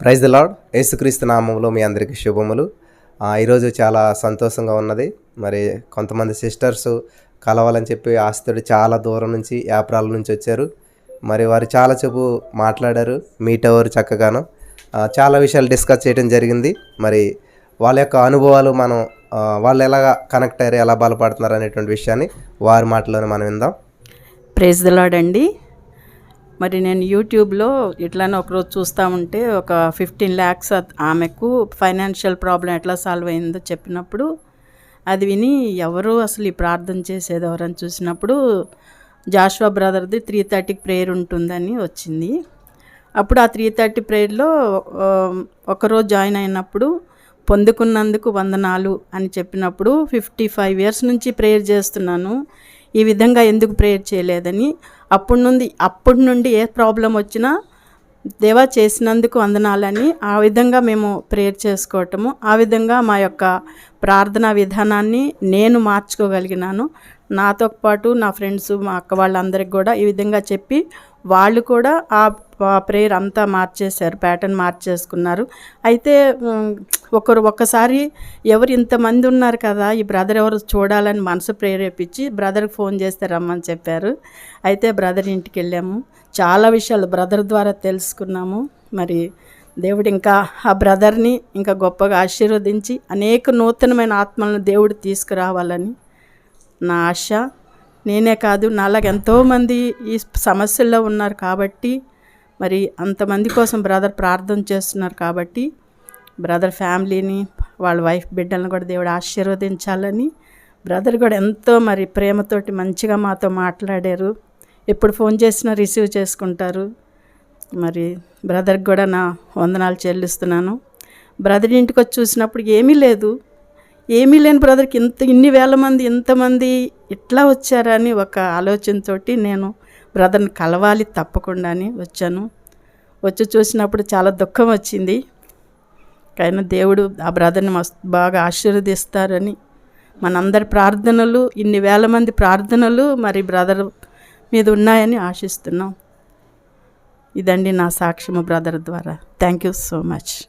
Praise the lord యేసుక్రీస్తు నామంలో మీ అందరికీ శుభములు. ఈరోజు చాలా సంతోషంగా ఉన్నది. మరి కొంతమంది సిస్టర్స్ కలవాలని చెప్పి ఆస్తుడు చాలా దూరం నుంచి యాప్రాల నుంచి వచ్చారు. మరి వారు చాలా చెప్పు మాట్లాడారు మీట్ అవ్వరు చక్కగాను. చాలా విషయాలు డిస్కస్ చేయడం జరిగింది. మరి వాళ్ళ యొక్క అనుభవాలు మనం వాళ్ళు ఎలా కనెక్ట్ అయ్యారు ఎలా బలపడుతున్నారు అనేటువంటి విషయాన్ని వారి మాటలోనే మనం విందాం. ప్రైజ్ ద లాడ్ అండి. మరి నేను యూట్యూబ్లో ఇట్లానే ఒకరోజు చూస్తూ ఉంటే ఒక ఫిఫ్టీన్ ల్యాక్స్ ఆమెకు ఫైనాన్షియల్ ప్రాబ్లం ఎట్లా సాల్వ్ అయిందో చెప్పినప్పుడు అది విని ఎవరు అసలు ఈ ప్రార్థన చేసేది ఎవరని చూసినప్పుడు జాషువా బ్రదర్ది త్రీ థర్టీకి ప్రేయర్ ఉంటుందని వచ్చింది. అప్పుడు ఆ త్రీ థర్టీ ప్రేయర్లో ఒకరోజు జాయిన్ అయినప్పుడు పొందుకున్నందుకు వందనాలు అని చెప్పినప్పుడు ఫిఫ్టీ ఫైవ్ ఇయర్స్ నుంచి ప్రేయర్ చేస్తున్నాను. ఈ విధంగా ఎందుకు ప్రేయర్ చేయలేదని అప్పటి నుండి అప్పటి నుండి ఏ ప్రాబ్లం వచ్చినా దేవా చేసినందుకు వందనాలని ఆ విధంగా మేము ప్రేయర్ చేసుకోవటము ఆ విధంగా మా యొక్క ప్రార్థనా విధానాన్ని నేను మార్చుకోగలిగినాను. నాతో పాటు నా ఫ్రెండ్స్ మా అక్క వాళ్ళందరికి కూడా ఈ విధంగా చెప్పి వాళ్ళు కూడా ఆ ప్రేయర్ అంతా మార్చేశారు ప్యాటర్న్ మార్చేసుకున్నారు. అయితే ఒకరు ఒక్కసారి ఎవరు ఇంతమంది ఉన్నారు కదా ఈ బ్రదర్ ఎవరు చూడాలని మనసు ప్రేరేపించి బ్రదర్కి ఫోన్ చేస్తే రమ్మని చెప్పారు. అయితే బ్రదర్ ఇంటికి వెళ్ళాము. చాలా విషయాలు బ్రదర్ ద్వారా తెలుసుకున్నాము. మరి దేవుడు ఇంకా ఆ బ్రదర్ని ఇంకా గొప్పగా ఆశీర్వదించి అనేక నూతనమైన ఆత్మలను దేవుడు తీసుకురావాలని నా ఆశ. నేనే కాదు నాలాగా ఎంతోమంది ఈ సమస్యల్లో ఉన్నారు కాబట్టి మరి అంతమంది కోసం బ్రదర్ ప్రార్థన చేస్తున్నారు కాబట్టి బ్రదర్ ఫ్యామిలీని వాళ్ళ వైఫ్ బిడ్డలను కూడా దేవుడు ఆశీర్వదించాలని బ్రదర్ కూడా ఎంతో మరి ప్రేమతోటి మంచిగా మాతో మాట్లాడారు. ఎప్పుడు ఫోన్ చేసినా రిసీవ్ చేసుకుంటారు. మరి బ్రదర్కి కూడా నా వందనాలు చెల్లిస్తున్నాను. బ్రదర్ ఇంటికి వచ్చి చూసినప్పుడు ఏమీ లేదు. ఏమీ లేని బ్రదర్కి ఇంత ఇన్ని వేల మంది ఇంతమంది ఇట్లా వచ్చారని ఒక ఆలోచనతోటి నేను బ్రదర్ని కలవాలి తప్పకుండా అని వచ్చాను. వచ్చి చూసినప్పుడు చాలా దుఃఖం వచ్చింది. కానీ దేవుడు ఆ బ్రదర్ని మస్తు బాగా ఆశీర్వదిస్తారని మనందరి ప్రార్థనలు ఇన్ని వేల మంది ప్రార్థనలు మరి బ్రదర్ మీద ఉన్నాయని ఆశిస్తున్నాం. ఇదండి నా సాక్ష్యము బ్రదర్ ద్వారా. Thank you so much